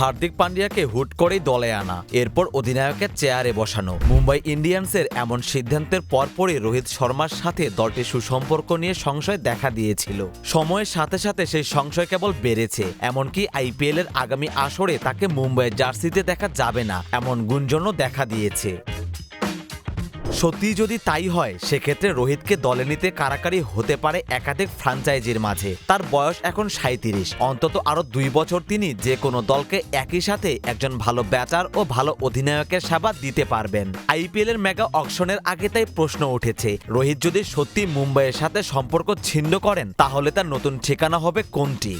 হার্দিক পান্ডিয়াকে হুট করেই দলে আনা, এরপর অধিনায়কের চেয়ারে বসানো। মুম্বাই ইন্ডিয়ান্সের এমন সিদ্ধান্তের পরপরই রোহিত শর্মার সাথে দলটির সুসম্পর্ক নিয়ে সংশয় দেখা দিয়েছিল। সময়ের সাথে সাথে সেই সংশয় কেবল বেড়েছে, এমনকি আইপিএলের আগামী আসরে তাকে মুম্বাইয়ের জার্সিতে দেখা যাবে না, এমন গুঞ্জনও দেখা দিয়েছে। সত্যি যদি তাই হয়, সেক্ষেত্রে রোহিতকে দলে নিতে কারাকারি হতে পারে একাধিক ফ্রাঞ্চাইজির মাঝে। তার বয়স এখন সাঁত্রিশ অন্তত আরও দুই বছর তিনি যে কোনো দলকে একই সাথে একজন ভালো ব্যাটার ও ভালো অধিনায়কের সেবা দিতে পারবেন। আইপিএল এর মেগা অকশনের আগে তাই প্রশ্ন উঠেছে, রোহিত যদি সত্যি মুম্বাইয়ের সাথে সম্পর্ক ছিন্ন করেন, তাহলে তার নতুন ঠিকানা হবে কোনটি?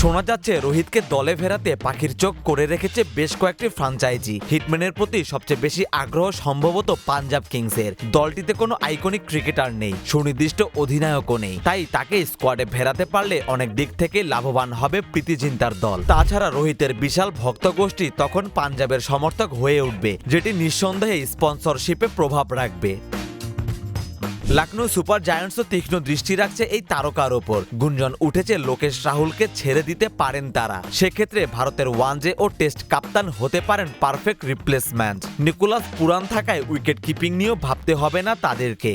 শোনা যাচ্ছে রোহিতকে দলে ফেরাতে পাখির চোখ করে রেখেছে বেশ কয়েকটি ফ্রাঞ্চাইজি হিটম্যানের প্রতি সবচেয়ে বেশি আগ্রহ সম্ভবত পাঞ্জাব কিংসের। দলটিতে কোনো আইকনিক ক্রিকেটার নেই, সুনির্দিষ্ট অধিনায়কও নেই। তাই তাকে স্কোয়াডে ফেরাতে পারলে অনেক দিক থেকে লাভবান হবে প্রীতি জিন্তার দল। তাছাড়া রোহিতের বিশাল ভক্ত গোষ্ঠী তখন পাঞ্জাবের সমর্থক হয়ে উঠবে, যেটি নিঃসন্দেহে স্পন্সরশিপে প্রভাব রাখবে। লখনৌ সুপার জায়ান্টসও তীক্ষ্ণ দৃষ্টি রাখছে এই তারকার ওপর। গুঞ্জন উঠেছে লোকেশ রাহুলকে ছেড়ে দিতে পারেন তারা। সেক্ষেত্রে ভারতের ওয়ানডে ও টেস্ট কাপ্তান হতে পারেন পারফেক্ট রিপ্লেসমেন্ট। নিকোলাস পুরান থাকায় উইকেট কিপিং নিয়েও ভাবতে হবে না তাদেরকে।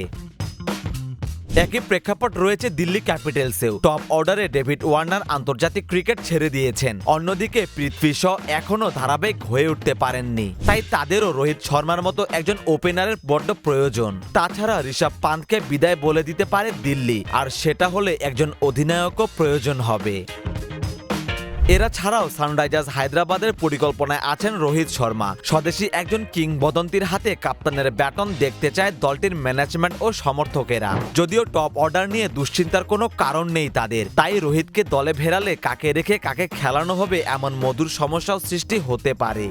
একই প্রেক্ষাপট রয়েছে দিল্লি ক্যাপিটালসেও। টপ অর্ডারে ডেভিড ওয়ার্নার আন্তর্জাতিক ক্রিকেট ছেড়ে দিয়েছেন। অন্যদিকে পৃথ্বী শ এখনও ধারাবাহিক হয়ে উঠতে পারেননি। তাই তাদেরও রোহিত শর্মার মতো একজন ওপেনারের বড্ড প্রয়োজন। তাছাড়া ঋষভ পান্তকে বিদায় বলে দিতে পারে দিল্লি। আর সেটা হলে একজন অধিনায়কও প্রয়োজন হবে। এরা ছাড়াও সানরাইজার্স হায়দ্রাবাদের পরিকল্পনায় আছেন রোহিত শর্মা। স্বদেশী একজন কিংবদন্তির হাতে কাপ্তানের ব্যাটন দেখতে চায় দলটির ম্যানেজমেন্ট ও সমর্থকেরা। যদিও টপ অর্ডার নিয়ে দুশ্চিন্তার কোনো কারণ নেই তাদের। তাই রোহিতকে দলে ভেরালে কাকে রেখে কাকে খেলানো হবে এমন মধুর সমস্যাও সৃষ্টি হতে পারে।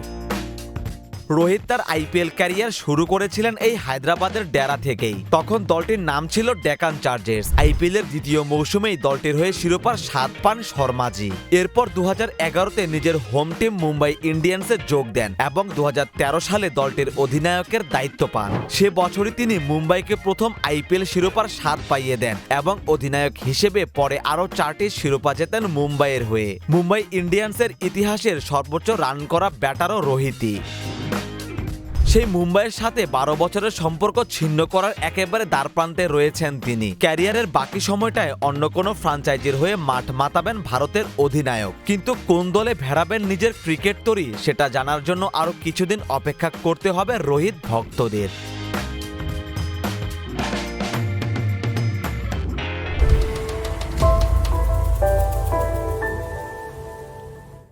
রোহিত তার আইপিএল ক্যারিয়ার শুরু করেছিলেন এই হায়দ্রাবাদের ডেরা থেকেই। তখন দলটির নাম ছিল ডেকান চার্জার্স আইপিএল এর দ্বিতীয় মৌসুমেই দলটির হয়ে শিরোপার স্বাদ পান শর্মাজি। এরপর দু এগারোতে নিজের হোম টিম মুম্বাই ইন্ডিয়ান্সে যোগ দেন এবং দু হাজার তেরো সালে দলটির অধিনায়কের দায়িত্ব পান। সে বছরই তিনি মুম্বাইকে প্রথম আইপিএল শিরোপার স্বাদ পাইয়ে দেন এবং অধিনায়ক হিসেবে পরে আরও চারটি শিরোপা জেতেন মুম্বাইয়ের হয়ে। মুম্বাই ইন্ডিয়ান্সের ইতিহাসের সর্বোচ্চ রান করা ব্যাটারও রোহিতই। সেই মুম্বাইয়ের সাথে বারো বছরের সম্পর্ক ছিন্ন করার একেবারে দ্বারপ্রান্তে রয়েছেন তিনি। ক্যারিয়ারের বাকি সময়টায় অন্য কোনো ফ্রাঞ্চাইজির হয়ে মাঠ মাতাবেন ভারতের অধিনায়ক। কিন্তু কোন দলে ভেড়াবেন নিজের ক্রিকেট তরি, সেটা জানার জন্য আরও কিছুদিন অপেক্ষা করতে হবে রোহিত ভক্তদের।